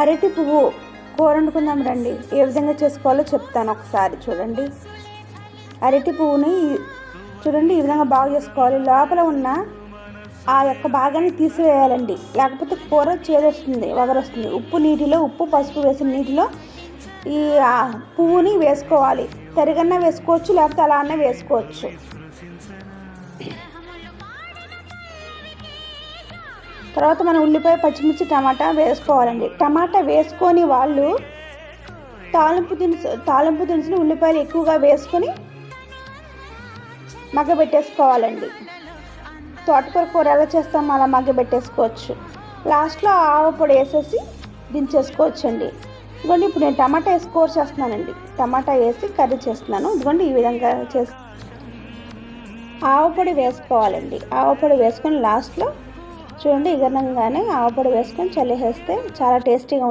అరటి పువ్వు కూర వండుకుందాం రండి ఏ విధంగా చేసుకోవాలో చెప్తాను ఒకసారి చూడండి. అరటి పువ్వుని చూడండి ఈ విధంగా బాగు చేసుకోవాలి. లోపల ఉన్న ఆ యొక్క భాగాన్ని తీసివేయాలండి. లేకపోతే కూర చేదొస్తుంది వగరొస్తుంది. ఉప్పు నీటిలో ఉప్పు పసుపు వేసిన నీటిలో ఈ ఆ పువ్వుని వేసుకోవాలి. తరిగన్నా వేసుకోవచ్చు లేకపోతే అలా అన్న వేసుకోవచ్చు. తర్వాత మనం ఉల్లిపాయ పచ్చిమిర్చి టమాటా వేసుకోవాలండి. టమాటా వేసుకొని వాళ్ళు తాలింపు దినుసు తాలింపు దినుసులు ఉల్లిపాయలు ఎక్కువగా వేసుకొని మగ్గబెట్టేసుకోవాలండి. తోటకూర కూర ఎలా చేస్తామో అలా మగ్గబెట్టేసుకోవచ్చు. లాస్ట్లో ఆవపొడి వేసేసి దించేసుకోవచ్చు అండి ఇదిగోండి ఇప్పుడు నేను టమాటా వేసి కూర చేస్తున్నానండి. టమాటా వేసి కర్రీ చేస్తున్నాను. ఇదిగోండి ఈ విధంగా చేసి ఆవపొడి వేసుకోవాలండి. ఆవపొడి వేసుకొని లాస్ట్లో చూడండి ఇగనంగానే ఆవపొడి వేసుకొని చల్లేసేస్తే చాలా టేస్టీగా